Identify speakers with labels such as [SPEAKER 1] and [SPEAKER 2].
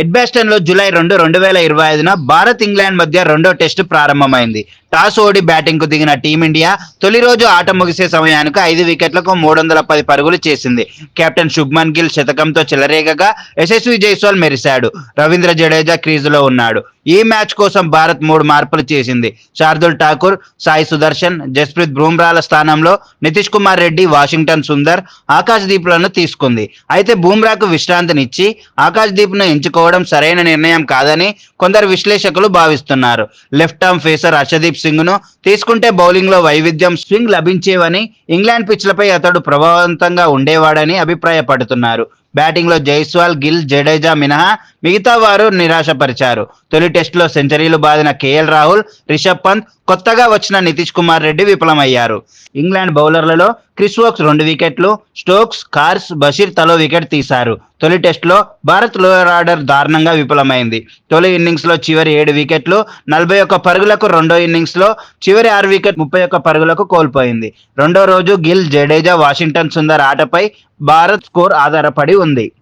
[SPEAKER 1] ఎడ్బాస్టన్లో July రెండు రెండు వేల ఇరవై ఐదున భారత్ ఇంగ్లాండ్ మధ్య రెండో టెస్టు ప్రారంభమైంది. టాస్ ఓడి బ్యాటింగ్కు దిగిన టీమిండియా తొలి రోజు ఆట ముగిసే సమయానికి ఐదు వికెట్లకు మూడు వందల పది పరుగులు చేసింది. కెప్టెన్ శుభ్మన్ గిల్ శతకంతో చెలరేగగా యశస్వి జైస్వాల్ మెరిశాడు. రవీంద్ర జడేజా క్రీజులో ఉన్నాడు. ఈ మ్యాచ్ కోసం భారత్ మూడు మార్పులు చేసింది. శార్దుల్ ఠాకూర్ సాయి సుదర్శన్ జస్ప్రీత్ బూమ్రాల స్థానంలో నితీష్ కుమార్ రెడ్డి వాషింగ్టన్ సుందర్ ఆకాశ్ దీప్లను తీసుకుంది. అయితే బూమ్రాకు విశ్రాంతినిచ్చి ఆకాశ్ దీప్ను ఎంచుకోవడం సరైన నిర్ణయం కాదని కొందరు విశ్లేషకులు భావిస్తున్నారు. లెఫ్ట్ ఆర్మ్ ఫేసర్ హర్షదీప్ సింగ్ను తీసుకుంటే బౌలింగ్లో వైవిధ్యం స్వింగ్ లభించేవని ఇంగ్లాండ్ పిచ్లపై అతడు ప్రభావవంతంగా ఉండేవాడని అభిప్రాయపడుతున్నారు. బ్యాటింగ్లో జైస్వాల్ గిల్ జడేజా మినహా మిగతా వారు నిరాశపరిచారు. తొలి టెస్టులో సెంచరీలు బాదిన కేఎల్ రాహుల్ రిషబ్ పంత్ కొత్తగా వచ్చిన నితీష్ కుమార్ రెడ్డి విఫలమయ్యారు. ఇంగ్లాండ్ బౌలర్లలో క్రిస్ వోక్స్ రెండు వికెట్లు స్టోక్స్ కార్స్ బషీర్ తలో వికెట్ తీశారు. తొలి టెస్టులో భారత్ లోయర్ ఆర్డర్ దారుణంగా విఫలమైంది. తొలి ఇన్నింగ్స్లో చివరి ఏడు వికెట్లు నలభై ఒక్క పరుగులకు రెండో ఇన్నింగ్స్లో చివరి ఆరు వికెట్ ముప్పై ఒక్క పరుగులకు కోల్పోయింది. రెండో రోజు గిల్ జడేజా వాషింగ్టన్ సుందర్ ఆటపై భారత్ స్కోర్ ఆధారపడి ఉంది.